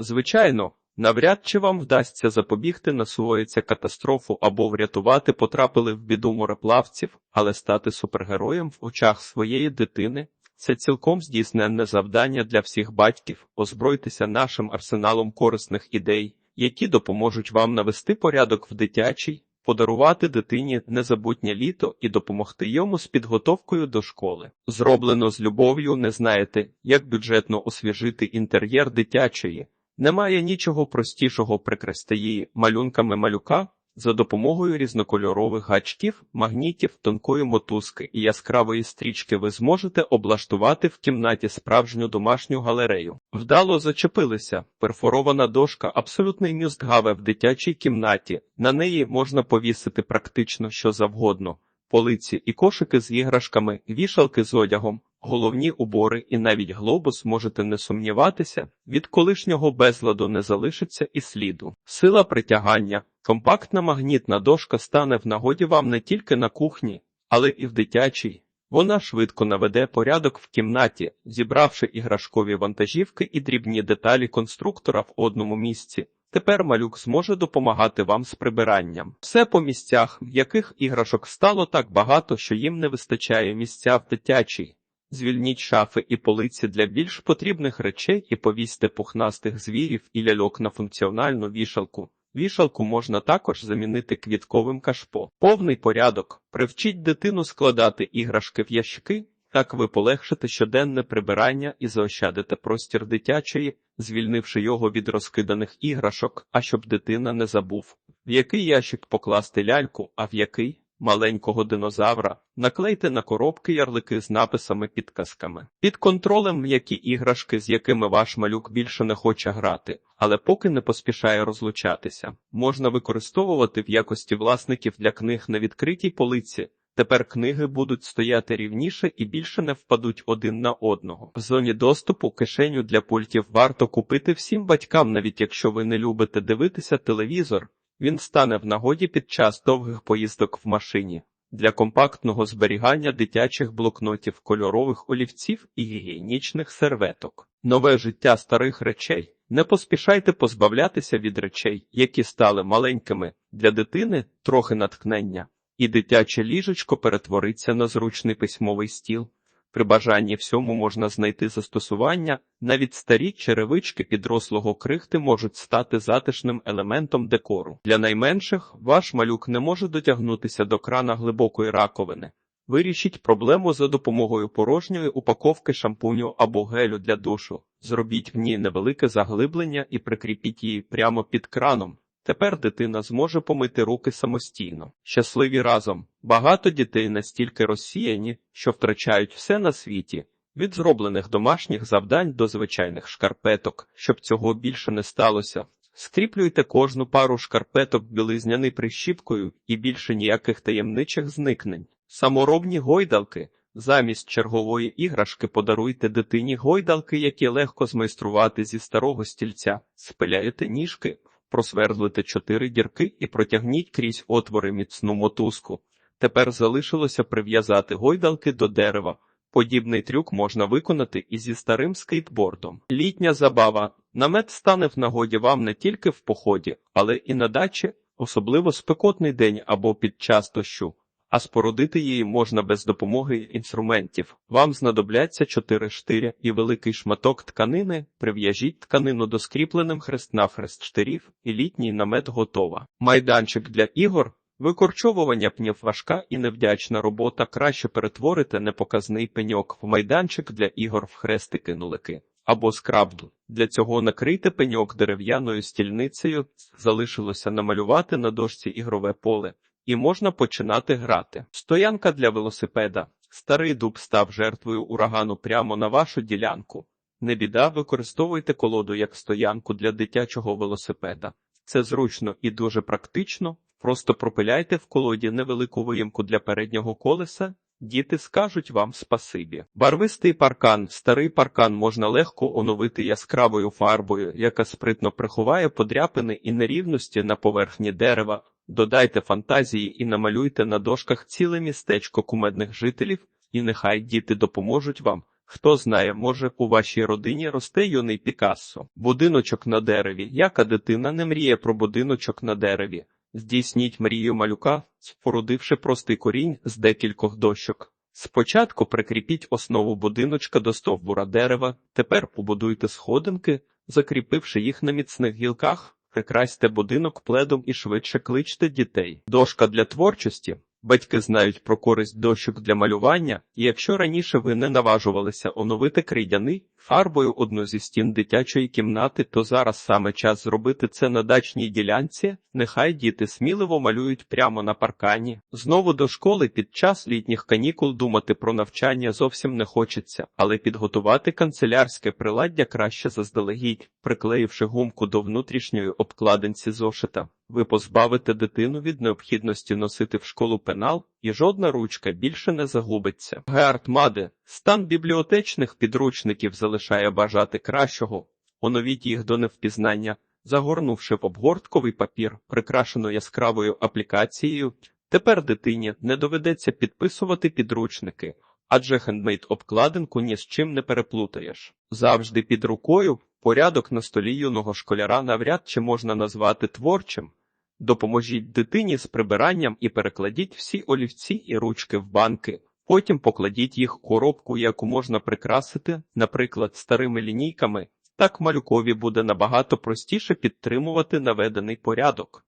Звичайно, навряд чи вам вдасться запобігти насувається катастрофу або врятувати потрапили в біду мореплавців, але стати супергероєм в очах своєї дитини це цілком здійсненне завдання для всіх батьків. Озбройтеся нашим арсеналом корисних ідей, які допоможуть вам навести порядок в дитячій, подарувати дитині незабутнє літо і допомогти йому з підготовкою до школи. Зроблено з любов'ю, не знаєте, як бюджетно освіжити інтер'єр дитячої. Немає нічого простішого прикрасти її малюнками малюка за допомогою різнокольорових гачків, магнітів, тонкої мотузки і яскравої стрічки ви зможете облаштувати в кімнаті справжню домашню галерею. Вдало зачепилися. Перфорована дошка, абсолютний мюстгаве в дитячій кімнаті. На неї можна повісити практично що завгодно. Полиці і кошики з іграшками, вішалки з одягом, головні убори і навіть глобус можете не сумніватися, від колишнього безладу не залишиться і сліду. Сила притягання, компактна магнітна дошка стане в нагоді вам не тільки на кухні, але і в дитячій. Вона швидко наведе порядок в кімнаті, зібравши іграшкові вантажівки і дрібні деталі конструктора в одному місці. Тепер малюк зможе допомагати вам з прибиранням. Все по місцях, в яких іграшок стало так багато, що їм не вистачає місця в дитячій. Звільніть шафи і полиці для більш потрібних речей і повісьте пухнастих звірів і ляльок на функціональну вішалку. Вішалку можна також замінити квітковим кашпо. Повний порядок. Привчіть дитину складати іграшки в ящики. Так ви полегшите щоденне прибирання і заощадите простір дитячої, звільнивши його від розкиданих іграшок, а щоб дитина не забув, в який ящик покласти ляльку, а в який маленького динозавра, наклейте на коробки ярлики з написами підказками. Під контролем м'які іграшки, з якими ваш малюк більше не хоче грати, але поки не поспішає розлучатися, можна використовувати в якості власників для книг на відкритій полиці. Тепер книги будуть стояти рівніше і більше не впадуть один на одного. В зоні доступу кишеню для пультів варто купити всім батькам, навіть якщо ви не любите дивитися телевізор. Він стане в нагоді під час довгих поїздок в машині для компактного зберігання дитячих блокнотів, кольорових олівців і гігієнічних серветок. Нове життя старих речей. Не поспішайте позбавлятися від речей, які стали маленькими для дитини трохи натхнення, і дитяче ліжечко перетвориться на зручний письмовий стіл. При бажанні всьому можна знайти застосування, навіть старі черевички підрослого крихти можуть стати затишним елементом декору. Для найменших ваш малюк не може дотягнутися до крана глибокої раковини. Вирішіть проблему за допомогою порожньої упаковки шампуню або гелю для душу. Зробіть в ній невелике заглиблення і прикріпіть її прямо під краном. Тепер дитина зможе помити руки самостійно. Щасливі разом. Багато дітей настільки розсіяні, що втрачають все на світі. Від зроблених домашніх завдань до звичайних шкарпеток, щоб цього більше не сталося. Скріплюйте кожну пару шкарпеток білизняни прищіпкою і більше ніяких таємничих зникнень. Саморобні гойдалки. Замість чергової іграшки подаруйте дитині гойдалки, які легко змайструвати зі старого стільця, спиляєте ніжки, просвердлите чотири дірки і протягніть крізь отвори міцну мотузку. Тепер залишилося прив'язати гойдалки до дерева. Подібний трюк можна виконати і зі старим скейтбордом. Літня забава. Намет стане в нагоді вам не тільки в поході, але і на дачі, особливо спекотний день або під час дощу. А спорудити її можна без допомоги інструментів. Вам знадобляться чотири штиря і великий шматок тканини. Прив'яжіть тканину до скріпленим хрест-навхрест штирів, і літній намет готова. Майданчик для ігор. Викорчовування пнів важка і невдячна робота краще перетворити непоказний пеньок в майданчик для ігор в хрестики нулики або скрабду. Для цього накрийте пеньок дерев'яною стільницею, залишилося намалювати на дошці ігрове поле, і можна починати грати. Стоянка для велосипеда. Старий дуб став жертвою урагану прямо на вашу ділянку. Не біда, використовуйте колоду як стоянку для дитячого велосипеда. Це зручно і дуже практично. Просто пропиляйте в колоді невелику виїмку для переднього колеса, діти скажуть вам спасибі. Барвистий паркан. Старий паркан можна легко оновити яскравою фарбою, яка спритно приховає подряпини і нерівності на поверхні дерева. Додайте фантазії і намалюйте на дошках ціле містечко кумедних жителів, і нехай діти допоможуть вам. Хто знає, може, у вашій родині росте юний Пікассо. Будиночок на дереві. Яка дитина не мріє про будиночок на дереві? Здійсніть мрію малюка, спорудивши простий корінь з декількох дощок. Спочатку прикріпіть основу будиночка до стовбура дерева, тепер побудуйте сходинки, закріпивши їх на міцних гілках, прикрасьте будинок пледом і швидше кличте дітей. Дошка для творчості. Батьки знають про користь дощок для малювання, і якщо раніше ви не наважувалися оновити крейдяни фарбою одну зі стін дитячої кімнати, то зараз саме час зробити це на дачній ділянці. Нехай діти сміливо малюють прямо на паркані. Знову до школи під час літніх канікул думати про навчання зовсім не хочеться, але підготувати канцелярське приладдя краще заздалегідь, приклеївши гумку до внутрішньої обкладинці зошита. Ви позбавите дитину від необхідності носити в школу пенал, і жодна ручка більше не загубиться. Геард Маде, стан бібліотечних підручників залишає бажати кращого. Оновіть їх до невпізнання, загорнувши в обгортковий папір, прикрашено яскравою аплікацією. Тепер дитині не доведеться підписувати підручники, адже хендмейд обкладинку ні з чим не переплутаєш. Завжди під рукою порядок на столі юного школяра навряд чи можна назвати творчим. Допоможіть дитині з прибиранням і перекладіть всі олівці і ручки в банки. Потім покладіть їх у коробку, яку можна прикрасити, наприклад, старими лінійками. Так малюкові буде набагато простіше підтримувати наведений порядок.